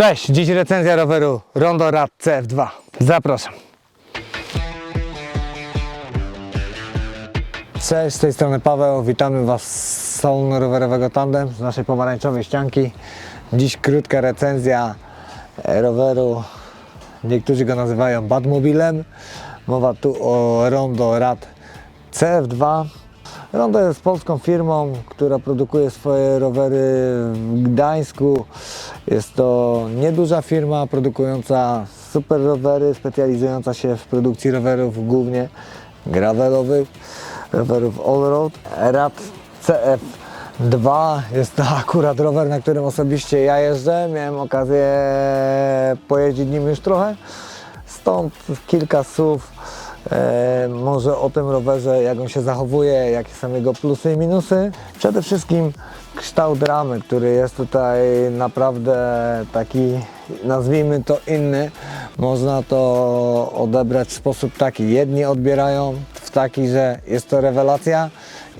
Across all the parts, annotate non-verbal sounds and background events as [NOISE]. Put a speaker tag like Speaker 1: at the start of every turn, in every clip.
Speaker 1: Cześć, dziś recenzja roweru Rondo Rad CF2. Zapraszam. Cześć, z tej strony Paweł, witamy Was z salonu rowerowego Tandem, z naszej pomarańczowej ścianki. Dziś krótka recenzja e, roweru, niektórzy go nazywają Badmobilem. Mowa tu o Rondo Rad CF2. Rondo jest polską firmą, która produkuje swoje rowery w Gdańsku. Jest to nieduża firma produkująca super rowery, specjalizująca się w produkcji rowerów głównie gravelowych, rowerów all-road. Rad CF2 jest to [LAUGHS] akurat rower, na którym osobiście ja jeżdżę. Miałem okazję pojeździć nim już trochę. Stąd kilka słów e, może o tym rowerze, jak on się zachowuje, jakie są jego plusy i minusy. Przede wszystkim kształt ramy, który jest tutaj naprawdę taki, nazwijmy to inny. Można to odebrać w sposób taki. Jedni odbierają w taki, że jest to rewelacja,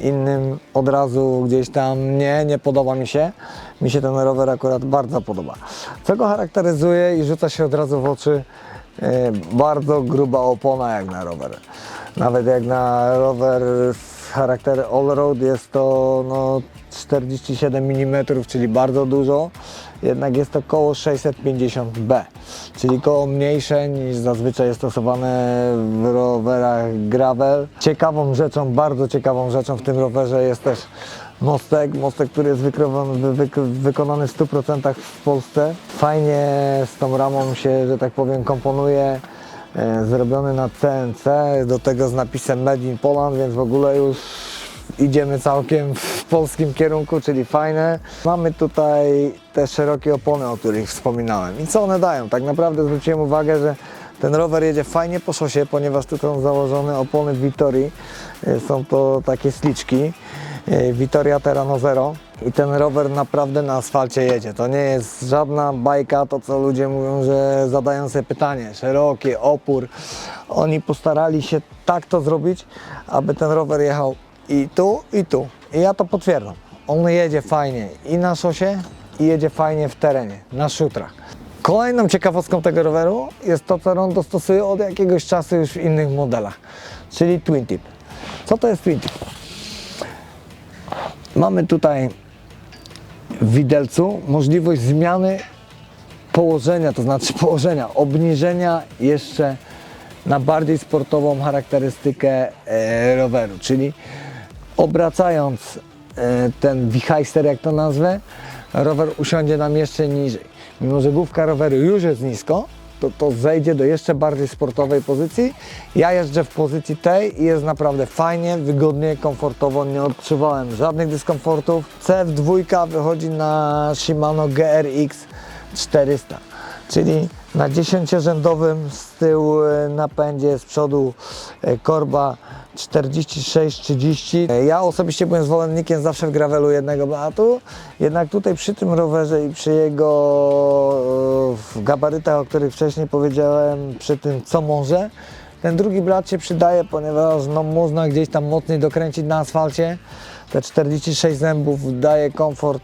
Speaker 1: innym od razu gdzieś tam nie, nie podoba mi się. Mi się ten rower akurat bardzo podoba. Co go charakteryzuje i rzuca się od razu w oczy, E, bardzo gruba opona jak na rower. Nawet jak na rower z charakteru all-road jest to no, 47 mm, czyli bardzo dużo. Jednak jest to koło 650B, czyli koło mniejsze niż zazwyczaj jest stosowane w rowerach gravel. Ciekawą rzeczą, bardzo ciekawą rzeczą w tym rowerze jest też mostek, mostek, który jest wykrowany, wy, wy, wykonany w 100% w Polsce. Fajnie z tą ramą się, że tak powiem, komponuje. E, zrobiony na CNC, do tego z napisem Made in Poland, więc w ogóle już idziemy całkiem w polskim kierunku, czyli fajne. Mamy tutaj te szerokie opony, o których wspominałem. I co one dają? Tak naprawdę zwróciłem uwagę, że ten rower jedzie fajnie po szosie, ponieważ tu są założone opony Vittori. E, Są to takie sliczki. E, Vittoria Terrano Zero i ten rower naprawdę na asfalcie jedzie. To nie jest żadna bajka, to co ludzie mówią, że zadają sobie pytanie, szerokie, opór. Oni postarali się tak to zrobić, aby ten rower jechał i tu, i tu. I ja to potwierdzam. On jedzie fajnie i na szosie, i jedzie fajnie w terenie, na szutrach. Kolejną ciekawostką tego roweru jest to, co Rondo stosuje od jakiegoś czasu już w innych modelach, czyli Twin Tip. Co to jest Twin Tip? Mamy tutaj w widelcu możliwość zmiany położenia, to znaczy [LAUGHS] położenia, obniżenia jeszcze na bardziej sportową charakterystykę e, roweru, czyli obracając e, ten wichajster, jak to nazwę, rower usiądzie nam jeszcze niżej. Mimo, że główka roweru już jest nisko, to, to zejdzie do jeszcze bardziej sportowej pozycji. Ja jeżdżę w pozycji tej i jest naprawdę fajnie, wygodnie, komfortowo, nie odczuwałem żadnych dyskomfortów. CF2 wychodzi na Shimano GRX 400, czyli na 10-rzędowym z tyłu e, napędzie, z przodu e, korba 46-30. E, Ja osobiście byłem zwolennikiem zawsze w gravelu jednego blatu, jednak tutaj przy tym rowerze i przy jego e, gabarytach, o których wcześniej powiedziałem, przy tym co może, ten drugi blat się przydaje, ponieważ no, można gdzieś tam mocniej dokręcić na asfalcie. Te 46 zębów daje komfort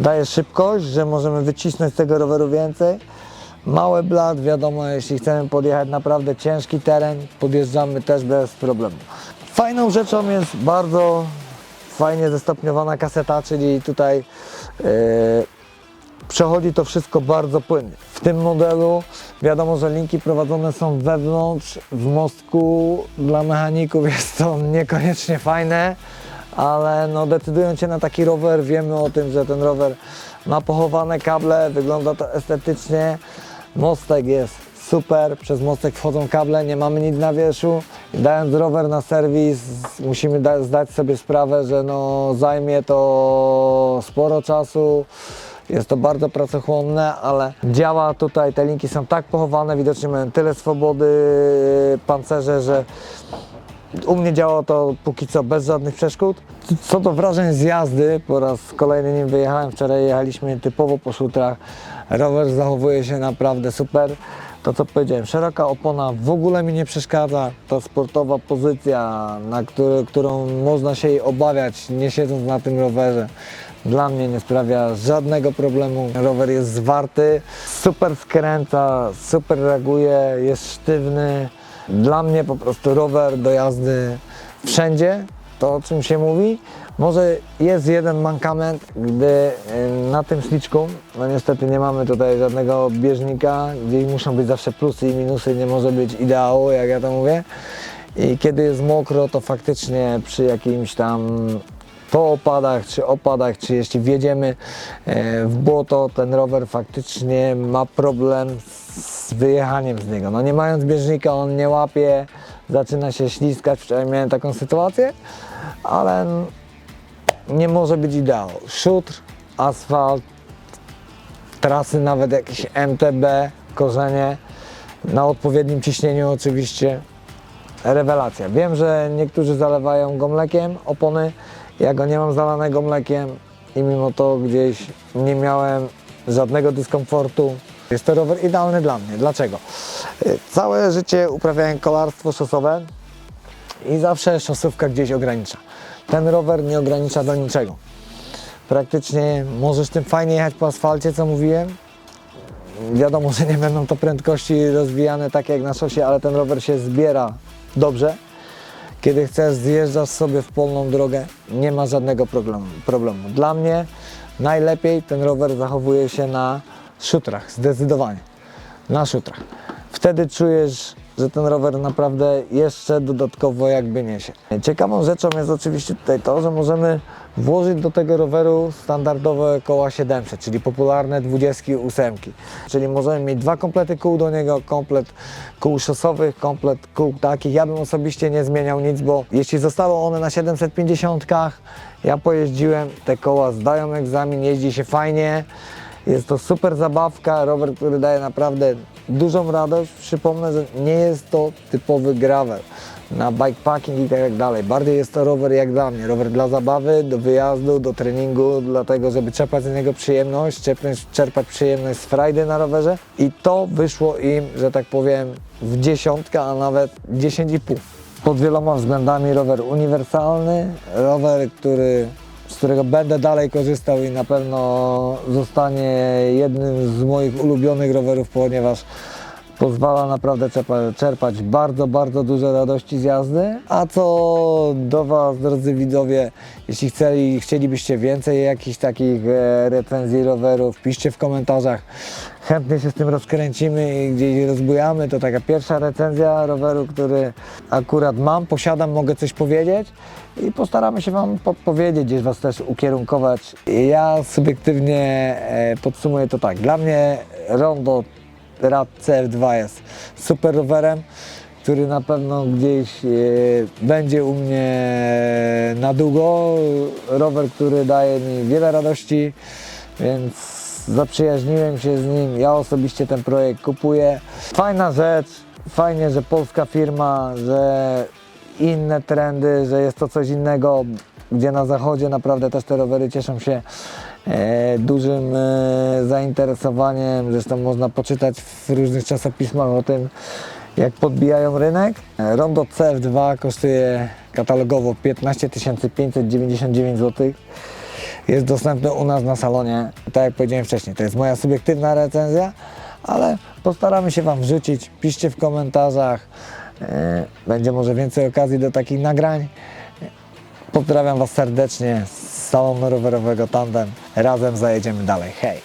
Speaker 1: daje szybkość, że możemy wycisnąć z tego roweru więcej. Mały blat, wiadomo, jeśli chcemy podjechać naprawdę ciężki teren, podjeżdżamy też bez problemu. Fajną rzeczą jest bardzo fajnie zestopniowana kaseta, czyli tutaj e, przechodzi to wszystko bardzo płynnie. W tym modelu wiadomo, że linki prowadzone są wewnątrz, w mostku. Dla mechaników jest to niekoniecznie fajne, ale no, decydując się na taki rower, wiemy o tym, że ten rower ma pochowane kable, wygląda to estetycznie. Mostek jest super, przez mostek wchodzą kable, nie mamy nic na wierzchu. Dając rower na serwis, musimy da- zdać sobie sprawę, że no, zajmie to sporo czasu. Jest to bardzo pracochłonne, ale działa tutaj, te linki są tak pochowane, widocznie mają tyle swobody pancerze, że u mnie działało to póki co bez żadnych przeszkód. Co do wrażeń z jazdy, po raz kolejny nim wyjechałem, wczoraj jechaliśmy typowo po szutrach. Rower zachowuje się naprawdę super. To co powiedziałem, szeroka opona w ogóle mi nie przeszkadza. To sportowa pozycja, na który, którą można się jej obawiać, nie siedząc na tym rowerze. Dla mnie nie sprawia żadnego problemu. Rower jest zwarty, super skręca, super reaguje, jest sztywny. Dla mnie po prostu rower do jazdy wszędzie, to o czym się mówi. Może jest jeden mankament, gdy y, na tym śliczku, no niestety nie mamy tutaj żadnego bieżnika, gdzie muszą być zawsze plusy i minusy, nie może być ideału, jak ja to mówię. I kiedy jest mokro, to faktycznie przy jakimś tam po opadach, czy opadach, czy jeśli wjedziemy e, w błoto, ten rower faktycznie ma problem z wyjechaniem z niego. No nie mając bieżnika, on nie łapie, zaczyna się śliskać, wczoraj miałem taką sytuację, ale nie może być ideał. Szutr, asfalt, trasy nawet jakieś MTB, korzenie, na odpowiednim ciśnieniu oczywiście, rewelacja. Wiem, że niektórzy zalewają go mlekiem opony, ja go nie mam zalanego mlekiem i mimo to gdzieś nie miałem żadnego dyskomfortu. Jest to rower idealny dla mnie. Dlaczego? Całe życie uprawiałem kolarstwo szosowe i zawsze szosówka gdzieś ogranicza. Ten rower nie ogranicza do niczego. Praktycznie możesz tym fajnie jechać po asfalcie, co mówiłem. Wiadomo, że nie będą to prędkości rozwijane tak jak na szosie, ale ten rower się zbiera dobrze. Kiedy chcesz, zjeżdżasz sobie w polną drogę, nie ma żadnego problemu. Dla mnie najlepiej ten rower zachowuje się na szutrach, zdecydowanie. Na szutrach. Wtedy czujesz, że ten rower naprawdę jeszcze dodatkowo jakby niesie. Ciekawą rzeczą jest oczywiście tutaj to, że możemy włożyć do tego roweru standardowe koła 700, czyli popularne 28. Czyli możemy mieć dwa komplety kół do niego, komplet kół szosowych, komplet kół takich. Ja bym osobiście nie zmieniał nic, bo jeśli zostały one na 750, ja pojeździłem, te koła zdają egzamin, jeździ się fajnie. Jest to super zabawka, rower, który daje naprawdę dużą radość. Przypomnę, że nie jest to typowy gravel na bikepacking i tak dalej. Bardziej jest to rower jak dla mnie, rower dla zabawy, do wyjazdu, do treningu, dlatego żeby czerpać z niego przyjemność, czerpać, przyjemność z frajdy na rowerze i to wyszło im, że tak powiem, w dziesiątkę, a nawet 10,5. Pod wieloma względami rower uniwersalny, rower, który z którego będę dalej korzystał i na pewno zostanie jednym z moich ulubionych rowerów, ponieważ pozwala naprawdę czerpać, bardzo, bardzo dużo radości z jazdy. A co do Was, drodzy widzowie, jeśli chcieli, chcielibyście więcej jakichś takich e, recenzji rowerów, piszcie w komentarzach. Chętnie się z tym rozkręcimy i gdzieś rozbujamy. To taka pierwsza recenzja roweru, który akurat mam, posiadam, mogę coś powiedzieć i postaramy się Wam podpowiedzieć, gdzieś Was też ukierunkować. Ja subiektywnie e, podsumuję to tak. Dla mnie Rondo Rad CF2 jest super rowerem, który na pewno gdzieś e, będzie u mnie na długo. Rower, który daje mi wiele radości, więc zaprzyjaźniłem się z nim. Ja osobiście ten projekt kupuję. Fajna rzecz, fajnie, że polska firma, że inne trendy, że jest to coś innego, gdzie na zachodzie naprawdę też te rowery cieszą się dużym e, zainteresowaniem. Zresztą można poczytać w różnych czasopismach o tym, jak podbijają rynek. E, Rondo CF2 kosztuje katalogowo 15 599 zł. Jest dostępny u nas na salonie. Tak jak powiedziałem wcześniej, to jest moja subiektywna recenzja, ale postaramy się Wam wrzucić. Piszcie w komentarzach. E, Będzie może więcej okazji do takich nagrań. Pozdrawiam Was serdecznie z salonu rowerowego Tandem. Razem zajedziemy dalej. Hej!